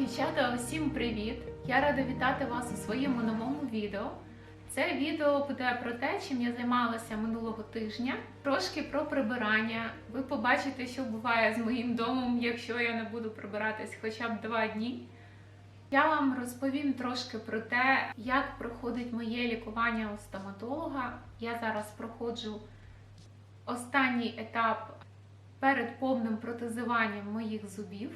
Дівчата, усім привіт! Я рада вітати вас у своєму новому відео. Це відео буде про те, чим я займалася минулого тижня. Трошки про прибирання. Ви побачите, що буває з моїм домом, якщо я не буду прибиратись хоча б два дні. Я вам розповім трошки про те, як проходить моє лікування у стоматолога. Я зараз проходжу останній етап перед повним протезуванням моїх зубів.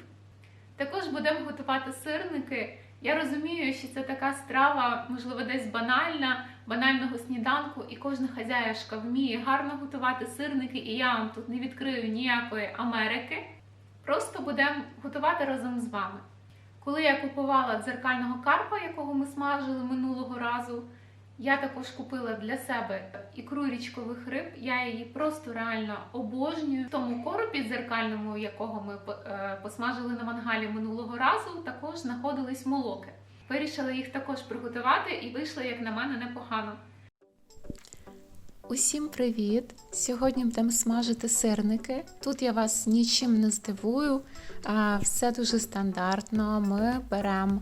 Також будемо готувати сирники. Я розумію, що це така страва, можливо, десь банальна, банального сніданку, і кожна хазяюшка вміє гарно готувати сирники, і я вам тут не відкрию ніякої Америки. Просто будемо готувати разом з вами. Коли я купувала дзеркального карпа, якого ми смажили минулого разу, я також купила для себе ікру річкових риб. Я її просто реально обожнюю. В тому коробі дзеркальному, якого ми е, посмажили на мангалі минулого разу, також знаходились молоки. Вирішила їх також приготувати і вийшло, як на мене, непогано. Усім привіт! Сьогодні будемо смажити сирники. Тут я вас нічим не здивую, все дуже стандартно. Ми беремо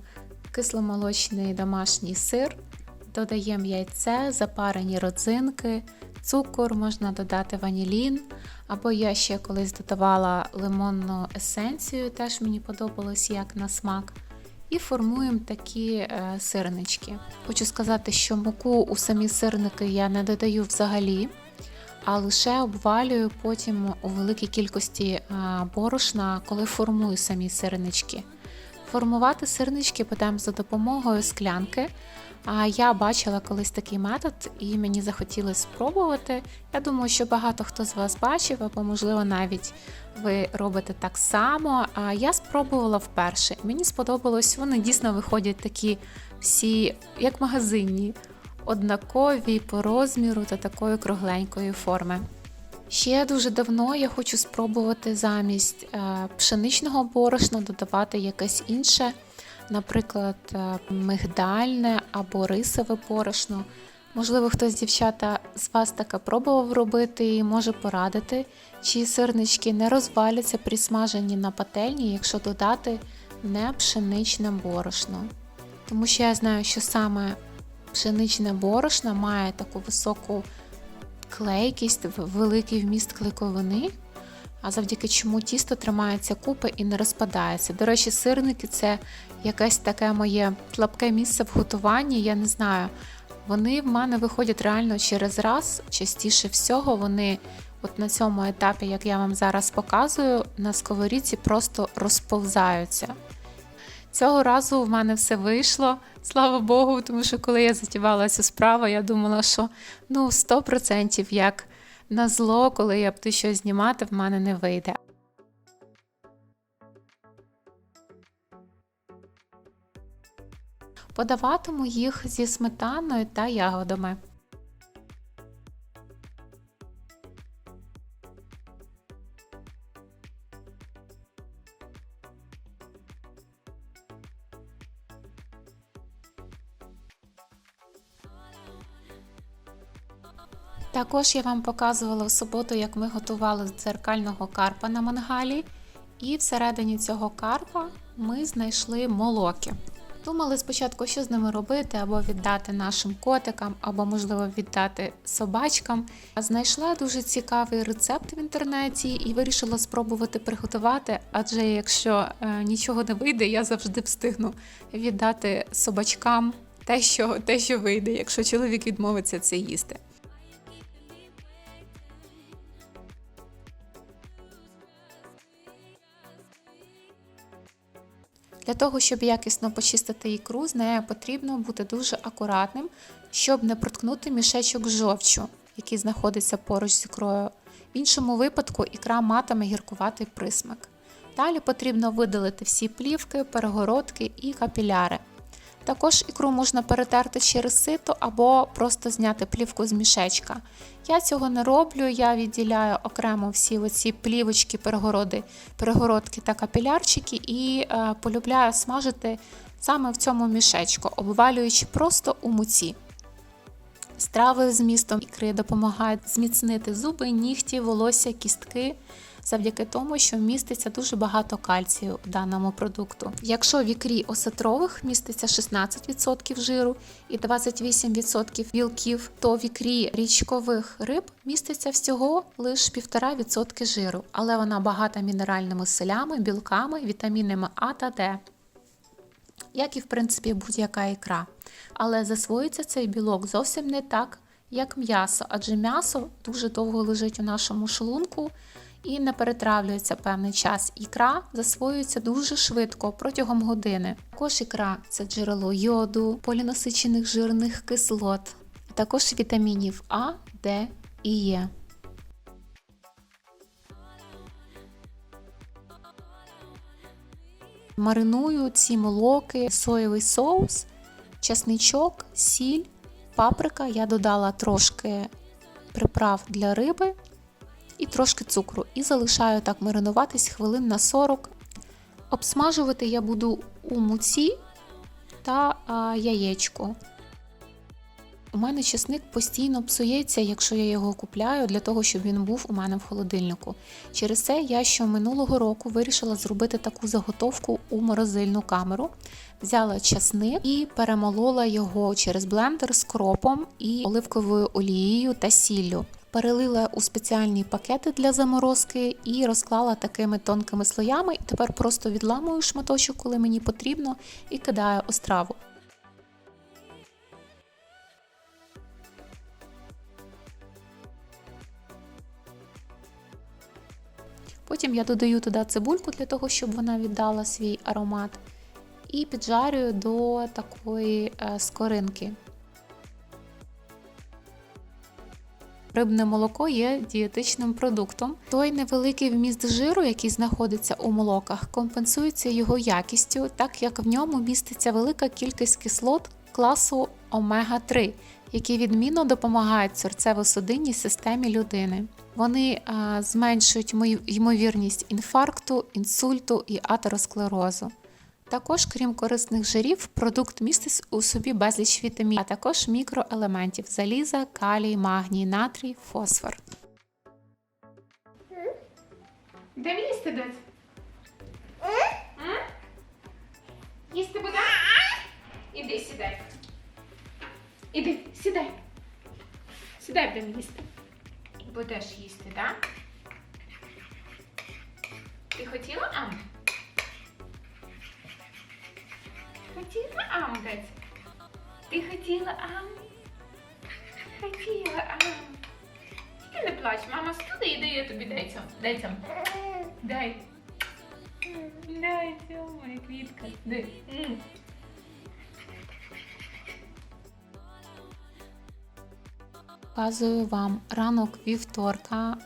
кисломолочний домашній сир, додаємо яйце, запарені родзинки, цукор, можна додати ванілін. Або я ще колись додавала лимонну есенцію, теж мені подобалось як на смак. І формуємо такі е, сирнички. Хочу сказати, що муку у самі сирники я не додаю взагалі, а лише обвалюю потім у великій кількості е, борошна, коли формую самі сирнички. Формувати сирнички будемо за допомогою склянки. А я бачила колись такий метод, і мені захотілося спробувати. Я думаю, що багато хто з вас бачив, або, можливо, навіть ви робите так само. А я спробувала вперше. Мені сподобалось, вони дійсно виходять такі всі, як магазинні, однакові по розміру та такої кругленької форми. Ще дуже давно я хочу спробувати замість е, пшеничного борошна додавати якесь інше, наприклад, е, мигдальне або рисове борошно. Можливо, хтось дівчата з вас таке пробував робити і може порадити, чи сирнички не розваляться при смаженні на пательні, якщо додати не пшеничне борошно. Тому що я знаю, що саме пшеничне борошно має таку високу клейкість, великий вміст клейковини, а завдяки чому тісто тримається купи і не розпадається. До речі, сирники це якесь таке моє слабке місце в готуванні. Я не знаю. Вони в мене виходять реально через раз. Частіше всього, вони от на цьому етапі, як я вам зараз показую, на сковорідці просто розповзаються. Цього разу в мене все вийшло, слава Богу, тому що коли я затівала цю справу, я думала, що ну 100% як на зло, коли я буду щось знімати, в мене не вийде. Подаватиму їх зі сметаною та ягодами. Також я вам показувала в суботу, як ми готували дзеркального карпа на мангалі, і всередині цього карпа ми знайшли молоки. Думали спочатку, що з ними робити, або віддати нашим котикам, або, можливо, віддати собачкам. Знайшла дуже цікавий рецепт в інтернеті і вирішила спробувати приготувати, адже якщо е, нічого не вийде, я завжди встигну віддати собачкам те, що, те, що вийде, якщо чоловік відмовиться це їсти. Для того, щоб якісно почистити ікру, з нею потрібно бути дуже акуратним, щоб не проткнути мішечок жовчу, який знаходиться поруч з ікрою. В іншому випадку ікра матиме гіркуватий присмак. Далі потрібно видалити всі плівки, перегородки і капіляри. Також ікру можна перетерти через сито або просто зняти плівку з мішечка. Я цього не роблю, я відділяю окремо всі оці плівочки, перегороди, перегородки та капілярчики і е, полюбляю смажити саме в цьому мішечку, обвалюючи просто у муці. Страви з містом ікри допомагають зміцнити зуби, нігті, волосся, кістки. Завдяки тому, що міститься дуже багато кальцію в даному продукту. Якщо в ікрі осетрових міститься 16% жиру і 28% білків, то в ікрі річкових риб міститься всього лише 1,5% жиру, але вона багата мінеральними солями, білками, вітамінами А та Д як і в принципі будь-яка ікра. Але засвоїться цей білок зовсім не так, як м'ясо, адже м'ясо дуже довго лежить у нашому шлунку і не перетравлюється певний час. Ікра засвоюється дуже швидко протягом години. Також ікра це джерело йоду, полінасичених жирних кислот, а також вітамінів А, Д і Е. Мариную ці молоки, соєвий соус, чесничок, сіль, паприка. Я додала трошки приправ для риби і трошки цукру. І залишаю так маринуватись хвилин на 40. Обсмажувати я буду у муці та а, яєчку. У мене чесник постійно псується, якщо я його купляю, для того, щоб він був у мене в холодильнику. Через це я ще минулого року вирішила зробити таку заготовку у морозильну камеру. Взяла чесник і перемолола його через блендер з кропом і оливковою олією та сіллю. Перелила у спеціальні пакети для заморозки і розклала такими тонкими слоями. І тепер просто відламую шматочок, коли мені потрібно, і кидаю остраву. Потім я додаю туди цибульку для того, щоб вона віддала свій аромат. І піджарюю до такої е, скоринки. Рибне молоко є дієтичним продуктом. Той невеликий вміст жиру, який знаходиться у молоках, компенсується його якістю, так як в ньому міститься велика кількість кислот класу омега-3, які відмінно допомагають серцево-судинній системі людини. Вони а, зменшують ймовірність інфаркту, інсульту і атеросклерозу. Також, крім корисних жирів, продукт містить у собі безліч вітамінів, а також мікроелементів заліза, калій, магній, натрій, фосфор. Де їсти десь? Їсти буде? Іди, сідай. Іди, сідай. Сідай будемо їсти. Будеш їсти, так? Ти хотіла ам? Хотіла ам десь? Ти хотіла ам? Хотіла ам. Ти не плач, мама студи і дає тобі цьому. Дай. Дай. Дай цьому, моя квітка. Дай. Показую вам ранок вівторка.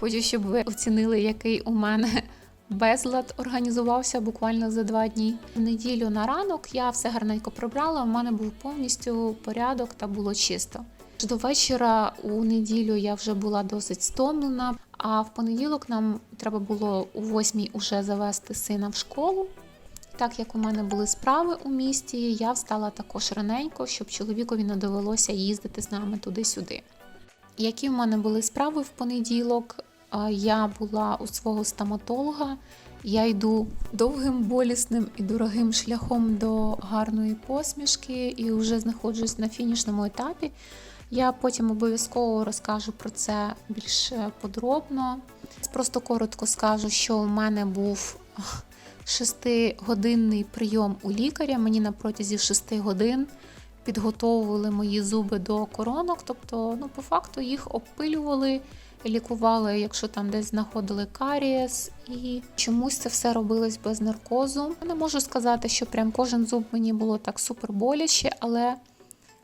Хочу, щоб ви оцінили, який у мене безлад організувався буквально за два дні. В неділю на ранок я все гарненько прибрала, у мене був повністю порядок та було чисто. До вечора у неділю я вже була досить стомлена, а в понеділок нам треба було у восьмій уже завести сина в школу. Так як у мене були справи у місті, я встала також раненько, щоб чоловікові не довелося їздити з нами туди-сюди. Які в мене були справи в понеділок? Я була у свого стоматолога. Я йду довгим, болісним і дорогим шляхом до гарної посмішки і вже знаходжусь на фінішному етапі. Я потім обов'язково розкажу про це більш е, подробно. Просто коротко скажу, що у мене був шестигодинний прийом у лікаря. Мені на протязі 6 годин підготовували мої зуби до коронок. Тобто, ну, по факту їх обпилювали, лікували, якщо там десь знаходили карієс, і чомусь це все робилось без наркозу. Не можу сказати, що прям кожен зуб мені було так супер боляче, але.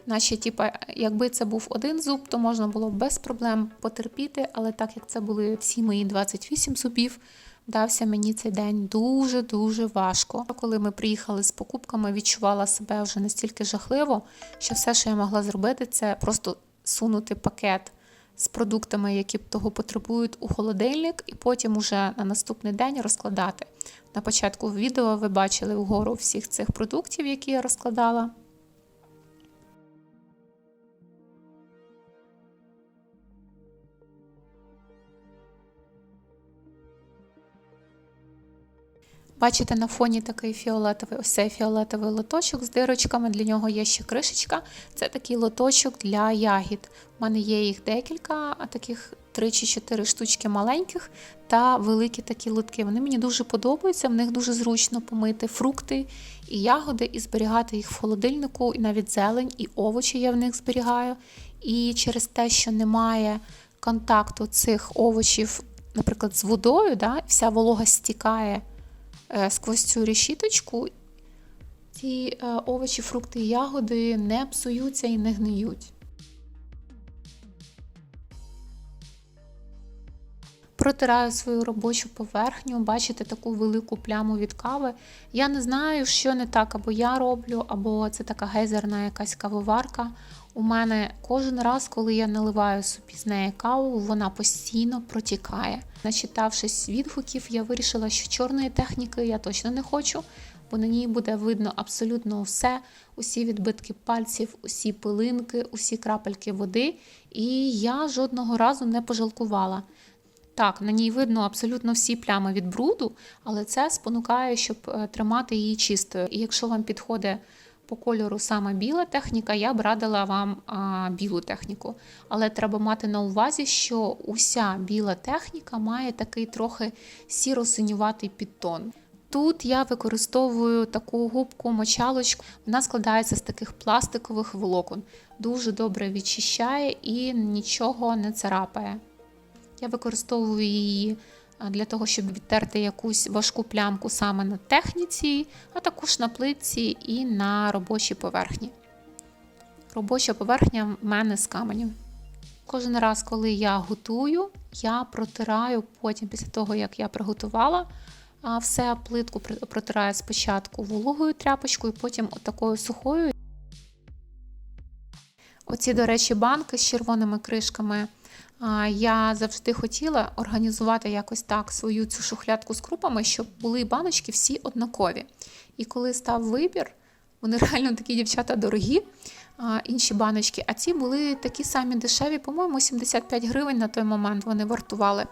Наче, типа, якби це був один зуб, то можна було без проблем потерпіти, але так як це були всі мої 28 зубів, дався мені цей день дуже-дуже важко. Коли ми приїхали з покупками, відчувала себе вже настільки жахливо, що все, що я могла зробити, це просто сунути пакет з продуктами, які того потребують у холодильник, і потім уже на наступний день розкладати. На початку відео ви бачили вгору всіх цих продуктів, які я розкладала. Бачите, на фоні такий фіолетовий, ось цей фіолетовий лоточок з дирочками. Для нього є ще кришечка. Це такий лоточок для ягід. У мене є їх декілька, а таких 3 чи 4 штучки маленьких та великі такі лотки. Вони мені дуже подобаються, в них дуже зручно помити фрукти і ягоди, і зберігати їх в холодильнику, і навіть зелень, і овочі я в них зберігаю. І через те, що немає контакту цих овочів, наприклад, з водою, да, вся волога стікає сквозь цю решіточку, ці е, овочі, фрукти і ягоди не псуються і не гниють. Протираю свою робочу поверхню, бачите таку велику пляму від кави. Я не знаю, що не так, або я роблю, або це така гейзерна якась кавоварка. У мене кожен раз, коли я наливаю собі з неї каву, вона постійно протікає. Начитавшись відгуків, я вирішила, що чорної техніки я точно не хочу, бо на ній буде видно абсолютно все: усі відбитки пальців, усі пилинки, усі крапельки води. І я жодного разу не пожалкувала. Так, на ній видно абсолютно всі плями від бруду, але це спонукає, щоб е, тримати її чистою. І якщо вам підходить по кольору саме біла техніка, я б радила вам а, білу техніку. Але треба мати на увазі, що уся біла техніка має такий трохи сіро-синюватий підтон. Тут я використовую таку губку мочалочку. Вона складається з таких пластикових волокон. Дуже добре відчищає і нічого не царапає. Я використовую її для того, щоб відтерти якусь важку плямку саме на техніці, а також на плитці і на робочій поверхні. Робоча поверхня в мене з каменю. Кожен раз, коли я готую, я протираю потім, після того, як я приготувала все, плитку протираю спочатку вологою тряпочкою, потім такою сухою. Оці, до речі, банки з червоними кришками. Я завжди хотіла організувати якось так свою цю шухлядку з крупами, щоб були баночки всі однакові. І коли став вибір, вони реально такі дівчата дорогі, інші баночки, а ці були такі самі дешеві, по-моєму, 75 гривень на той момент вони вартували.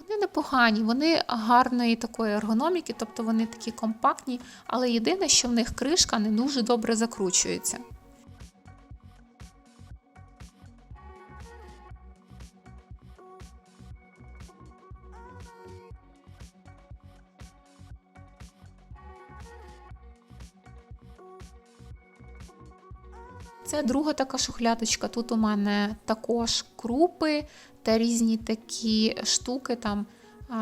Вони непогані, вони гарної такої ергономіки, тобто вони такі компактні, але єдине, що в них кришка не дуже добре закручується. Це друга така шухлядочка. Тут у мене також крупи та різні такі штуки, там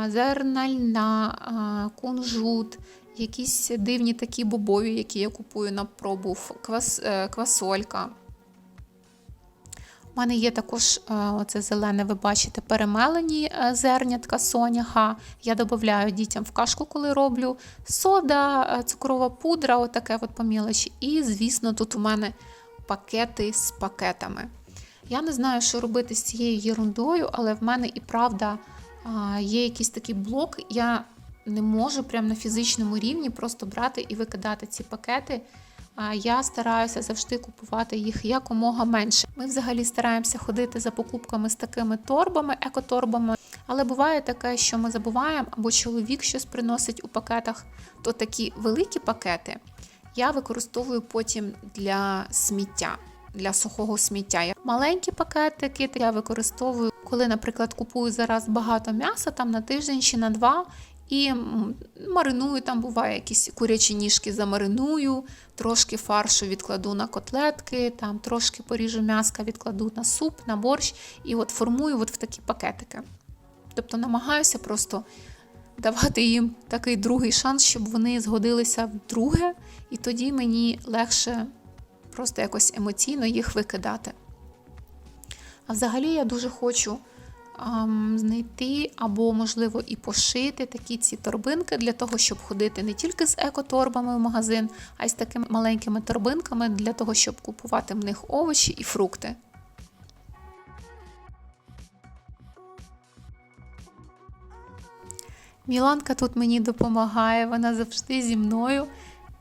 зерна льна, кунжут, якісь дивні такі бобові, які я купую на пробу, квас, е, квасолька. У мене є також е, оце зелене, ви бачите, перемелені е, зернятка соняха. Я додаю дітям в кашку, коли роблю. Сода, цукрова пудра, отаке от помілочі. І, звісно, тут у мене пакети з пакетами. Я не знаю, що робити з цією єрундою, але в мене і правда є якийсь такий блок. Я не можу прямо на фізичному рівні просто брати і викидати ці пакети. Я стараюся завжди купувати їх якомога менше. Ми взагалі стараємося ходити за покупками з такими торбами, екоторбами. Але буває таке, що ми забуваємо, або чоловік щось приносить у пакетах, то такі великі пакети я використовую потім для сміття, для сухого сміття. Маленькі пакетики я використовую, коли, наприклад, купую зараз багато м'яса там на тиждень чи на два. І мариную, там буває якісь курячі ніжки замариную, трошки фаршу відкладу на котлетки, там трошки поріжу м'яска, відкладу на суп, на борщ і от формую от в такі пакетики. Тобто намагаюся просто давати їм такий другий шанс, щоб вони згодилися вдруге, і тоді мені легше просто якось емоційно їх викидати. А взагалі я дуже хочу ем, знайти або, можливо, і пошити такі ці торбинки для того, щоб ходити не тільки з екоторбами в магазин, а й з такими маленькими торбинками для того, щоб купувати в них овочі і фрукти. Міланка тут мені допомагає, вона завжди зі мною,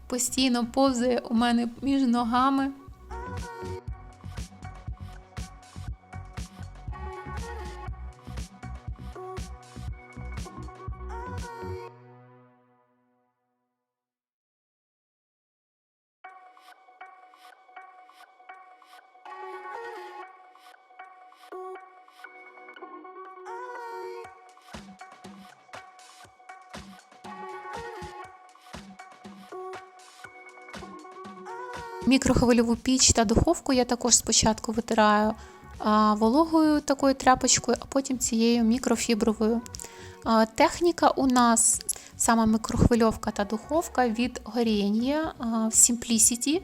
постійно повзає у мене між ногами. Мікрохвильову піч та духовку я також спочатку витираю вологою такою тряпочкою, а потім цією мікрофібровою. Техніка у нас саме мікрохвильовка та духовка від Горєнія Simplicity.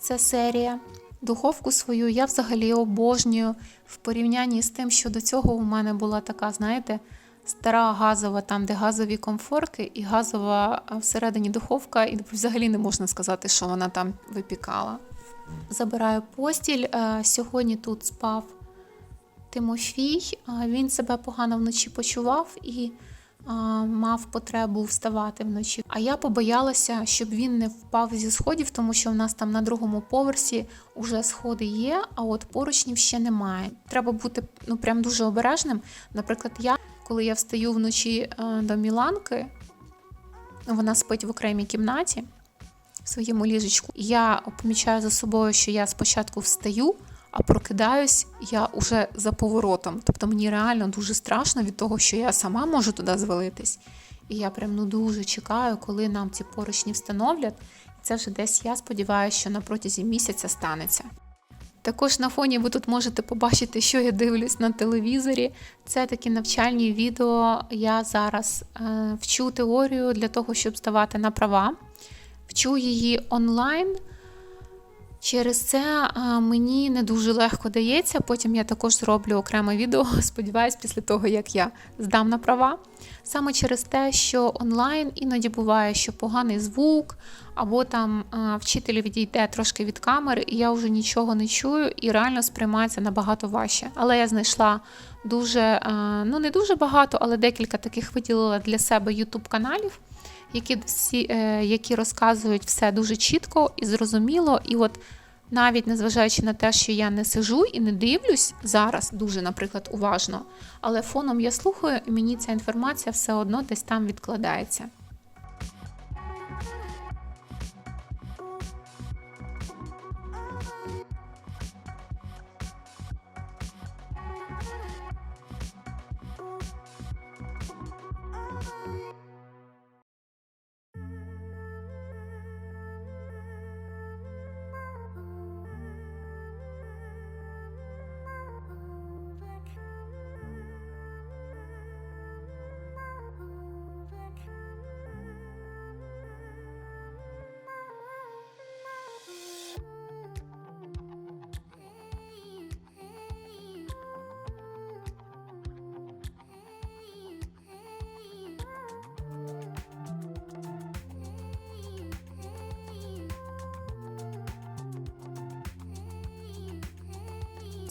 Це серія. Духовку свою я взагалі обожнюю в порівнянні з тим, що до цього у мене була така, знаєте, стара газова, там, де газові комфорки, і газова всередині духовка, і взагалі не можна сказати, що вона там випікала. Забираю постіль. Е, Сьогодні тут спав Тимофій. Він себе погано вночі почував і мав потребу вставати вночі. А я побоялася, щоб він не впав зі сходів, тому що в нас там на другому поверсі уже сходи є, а от поручнів ще немає. Треба бути ну прям дуже обережним. Наприклад, я, коли я встаю вночі е, до Міланки, вона спить в окремій кімнаті в своєму ліжечку. Я помічаю за собою, що я спочатку встаю, а прокидаюсь я уже за поворотом. Тобто мені реально дуже страшно від того, що я сама можу туди звалитись. І я прям ну дуже чекаю, коли нам ці поручні встановлять. Це вже десь я сподіваюся, що на протязі місяця станеться. Також на фоні ви тут можете побачити, що я дивлюсь на телевізорі. Це такі навчальні відео. Я зараз е, вчу теорію для того, щоб здавати на права. Вчу її онлайн. Через це мені не дуже легко дається. Потім я також зроблю окреме відео, сподіваюсь, після того, як я здам на права. Саме через те, що онлайн іноді буває, що поганий звук, або там вчитель відійде трошки від камери, і я вже нічого не чую, і реально сприймається набагато важче. Але я знайшла дуже, ну не дуже багато, але декілька таких виділила для себе YouTube каналів які всі, е, які розказують все дуже чітко і зрозуміло. І от навіть незважаючи на те, що я не сижу і не дивлюсь зараз дуже, наприклад, уважно, але фоном я слухаю, і мені ця інформація все одно десь там відкладається.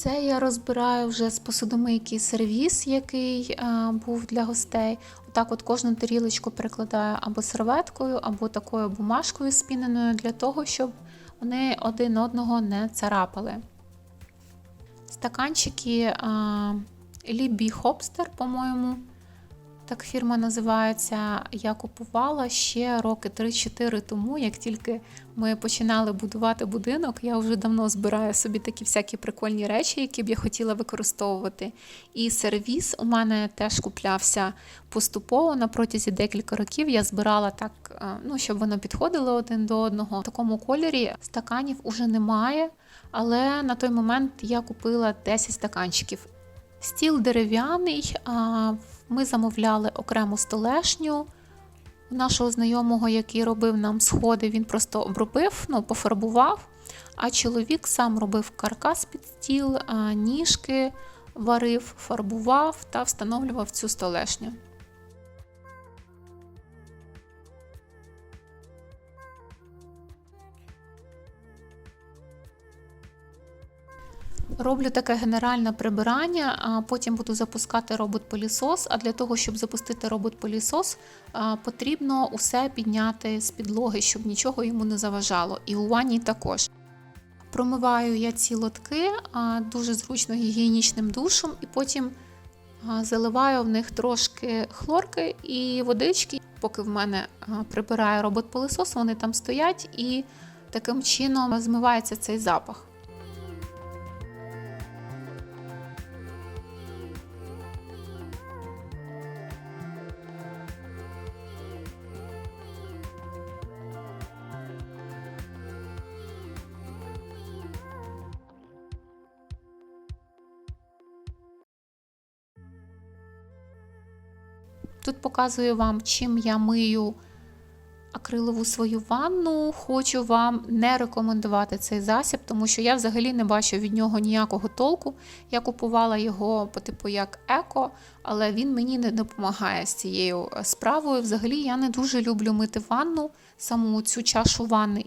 Це я розбираю вже з посудомийки сервіс, який е, був для гостей. Отак, от кожну тарілочку перекладаю або серветкою, або такою бумажкою спіненою для того, щоб вони один одного не царапали. Стаканчики е, Лібі Хопстер, по-моєму, так фірма називається. Я купувала ще роки 3-4 тому, як тільки ми починали будувати будинок. Я вже давно збираю собі такі всякі прикольні речі, які б я хотіла використовувати. І сервіс у мене теж куплявся поступово на протязі декілька років. Я збирала так, е, ну щоб воно підходило один до одного. В такому кольорі стаканів уже немає. Але на той момент я купила 10 стаканчиків. Стіл дерев'яний. а Ми замовляли окрему столешню. Нашого знайомого, який робив нам сходи, він просто обробив, ну, пофарбував. А чоловік сам робив каркас під стіл, ніжки варив, фарбував та встановлював цю столешню. Роблю таке генеральне прибирання, а потім буду запускати робот-пилісос. А для того, щоб запустити робот-пилісос, потрібно усе підняти з підлоги, щоб нічого йому не заважало. І у ванні також. Промиваю я ці лотки дуже зручно гігієнічним душем, і потім заливаю в них трошки хлорки і водички. Поки в мене прибирає робот-пилисос, вони там стоять і таким чином змивається цей запах. Показую вам, чим я мию акрилову свою ванну. Хочу вам не рекомендувати цей засіб, тому що я взагалі не бачу від нього ніякого толку. Я купувала його по типу як еко, але він мені не допомагає з цією е, справою. Взагалі я не дуже люблю мити ванну, саму цю чашу ванни.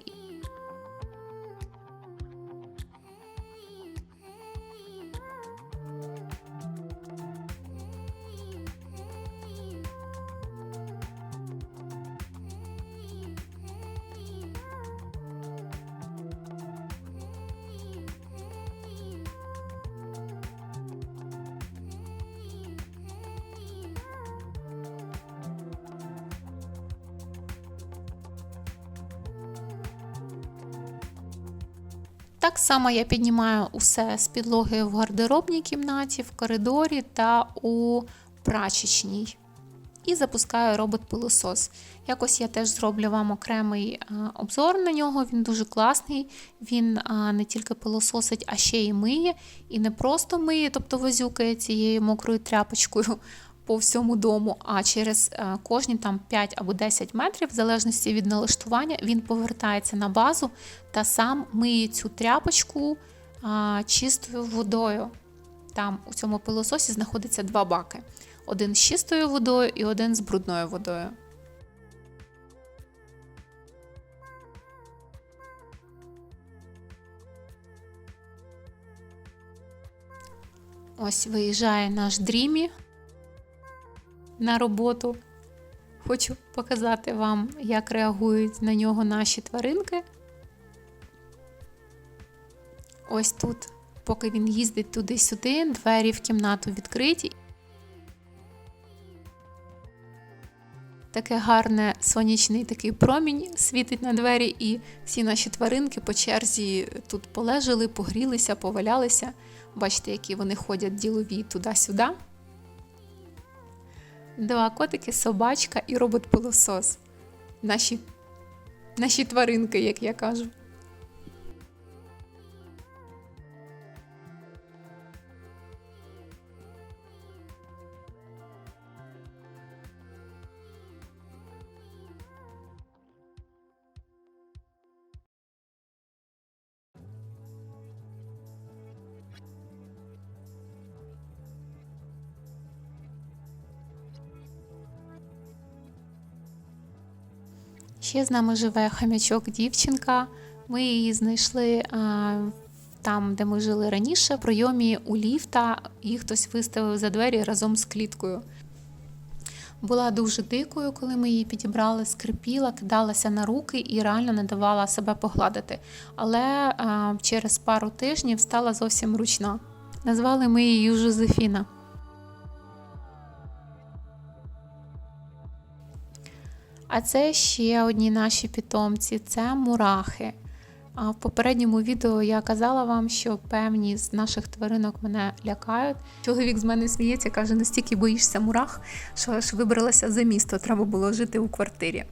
Так само я піднімаю усе з підлоги в гардеробній кімнаті, в коридорі та у прачечній. І запускаю робот-пилосос. Якось я теж зроблю вам окремий обзор на нього. Він дуже класний. Він не тільки пилососить, а ще й миє. І не просто миє, тобто возюкає цією мокрою тряпочкою по всьому дому, а через кожні там 5 або 10 метрів, в залежності від налаштування, він повертається на базу та сам миє цю тряпочку чистою водою. Там у цьому пилососі знаходиться два баки: один з чистою водою і один з брудною водою. Ось виїжджає наш Дрімі на роботу. Хочу показати вам, як реагують на нього наші тваринки. Ось тут, поки він їздить туди-сюди, двері в кімнату відкриті. Таке гарне сонячний такий промінь світить на двері, і всі наші тваринки по черзі тут полежали, погрілися, повалялися. Бачите, які вони ходять ділові туди-сюди. Два котики, собачка і робот-пилосос. Наші, наші тваринки, як я кажу. Ще з нами живе хам'ячок дівчинка. Ми її знайшли а, там, де ми жили раніше, в прийомі у ліфта. Її хтось виставив за двері разом з кліткою. Була дуже дикою, коли ми її підібрали, скрипіла, кидалася на руки і реально не давала себе погладити. Але а, через пару тижнів стала зовсім ручна. Назвали ми її Жозефіна. А це ще одні наші питомці це мурахи. А в попередньому відео я казала вам, що певні з наших тваринок мене лякають. Чоловік з мене сміється, каже, настільки боїшся мурах, що аж вибралася за місто, треба було жити у квартирі.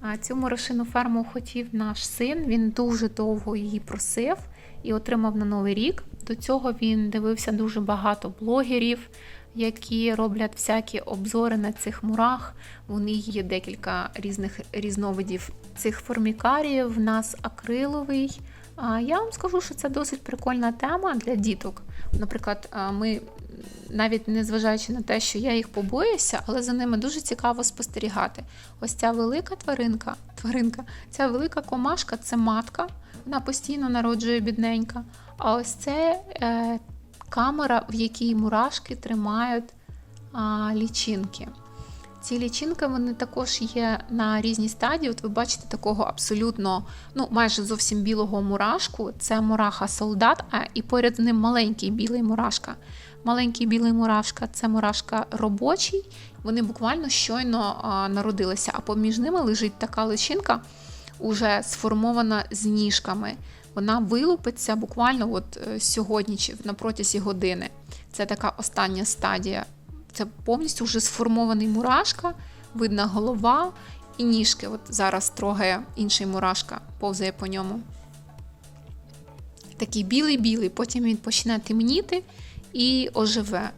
А цю морошину ферму хотів наш син, він дуже довго її просив і отримав на новий рік. До цього він дивився дуже багато блогерів, які роблять всякі обзори на цих мурах. У них є декілька різних різновидів цих формікаріїв. В нас акриловий. Я вам скажу, що це досить прикольна тема для діток. Наприклад, ми навіть не зважаючи на те, що я їх побоюся, але за ними дуже цікаво спостерігати. Ось ця велика тваринка, тваринка, ця велика комашка це матка, вона постійно народжує бідненька. А ось це е, камера, в якій мурашки тримають а, лічинки. Ці лічинки вони також є на різній стадії. От ви бачите такого абсолютно, ну майже зовсім білого мурашку. Це мураха солдат, а і поряд з ним маленький білий мурашка. Маленький білий мурашка це мурашка робочий. Вони буквально щойно а, народилися, а поміж ними лежить така личинка, уже сформована з ніжками. Вона вилупиться буквально от е, сьогодні чи на протязі години. Це така остання стадія. Це повністю вже сформований мурашка, видна голова і ніжки. От зараз трогає інший мурашка, повзає по ньому. Такий білий-білий, потім він почне темніти і оживе.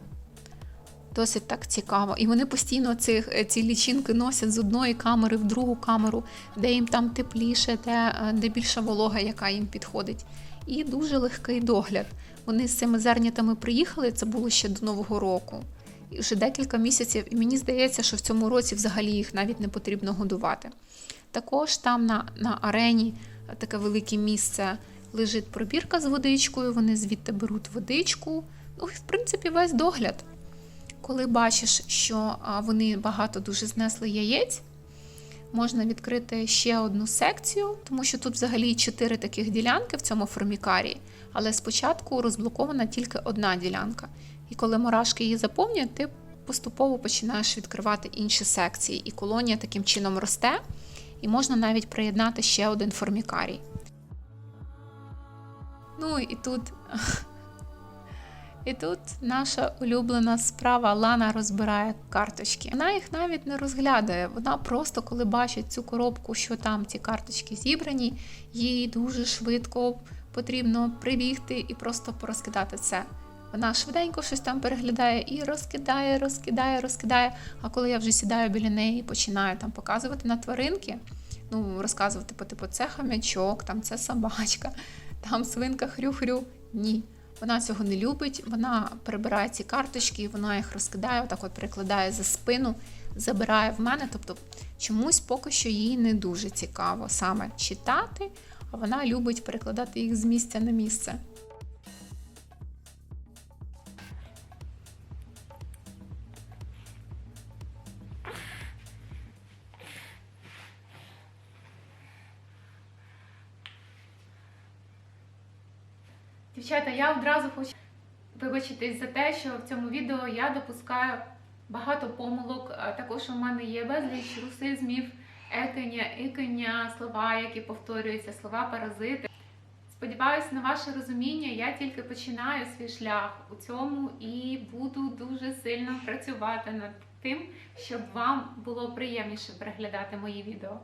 Досить так цікаво. І вони постійно ці, ці лічинки носять з одної камери в другу камеру, де їм там тепліше, де, е, де більша волога, яка їм підходить. І дуже легкий догляд. Вони з цими зернятами приїхали, це було ще до Нового року. І вже декілька місяців, і мені здається, що в цьому році взагалі їх навіть не потрібно годувати. Також там на, на арені е, таке велике місце лежить пробірка з водичкою, вони звідти беруть водичку. Ну, в принципі, весь догляд. Коли бачиш, що вони багато дуже знесли яєць, можна відкрити ще одну секцію, тому що тут взагалі чотири таких ділянки в цьому формікарії, але спочатку розблокована тільки одна ділянка. І коли мурашки її заповнюють, ти поступово починаєш відкривати інші секції, і колонія таким чином росте, і можна навіть приєднати ще один формікарій. Ну і тут і тут наша улюблена справа Лана розбирає карточки. Вона їх навіть не розглядає. Вона просто, коли бачить цю коробку, що там ці карточки зібрані, їй дуже швидко потрібно прибігти і просто порозкидати це. Вона швиденько щось там переглядає і розкидає, розкидає, розкидає. А коли я вже сідаю біля неї і починаю там показувати на тваринки, ну розказувати по типу це хам'ячок, там це собачка, там свинка хрю-хрю. Ні. Вона цього не любить, вона прибирає ці карточки, вона їх розкидає, отак от перекладає за спину, забирає в мене. Тобто чомусь поки що їй не дуже цікаво саме читати, а вона любить перекладати їх з місця на місце. Дівчата, я одразу хочу вибачитись за те, що в цьому відео я допускаю багато помилок. Також у мене є безліч русизмів, екання, ікання, слова, які повторюються, слова паразити. Сподіваюсь на ваше розуміння. Я тільки починаю свій шлях у цьому і буду дуже сильно працювати над тим, щоб вам було приємніше переглядати мої відео.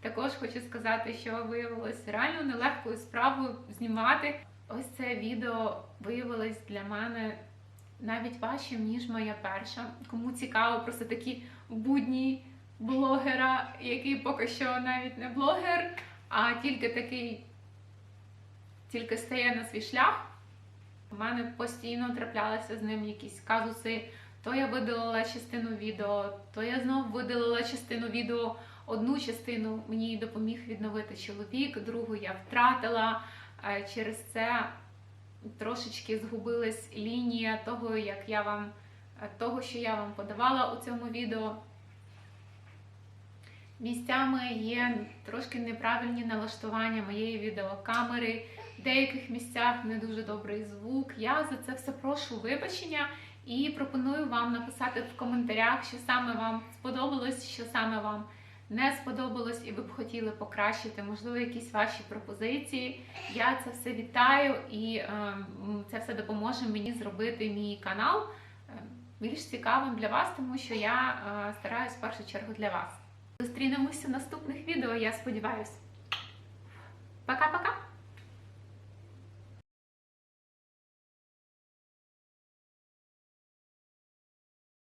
Також хочу сказати, що виявилось реально нелегкою справою знімати. Ось це відео виявилось для мене навіть важчим, ніж моя перша. Кому цікаво, просто такі будні блогера, який поки що навіть не блогер, а тільки такий, тільки стає на свій шлях. У мене постійно траплялися з ним якісь казуси. То я видалила частину відео, то я знов видалила частину відео. Одну частину мені допоміг відновити чоловік, другу я втратила. Е, Через це трошечки згубилась лінія того, як я вам е, того, що я вам подавала у цьому відео. Місцями є трошки неправильні налаштування моєї відеокамери, в деяких місцях не дуже добрий звук. Я за це все прошу вибачення і пропоную вам написати в коментарях, що саме вам сподобалось, що саме вам не сподобалось, і ви б хотіли покращити, можливо, якісь ваші пропозиції. Я це все вітаю, і е, це все допоможе мені зробити мій канал е, більш цікавим для вас, тому що я е, стараюсь в першу чергу для вас. Зустрінемося в наступних відео, я сподіваюся. Пока-пока!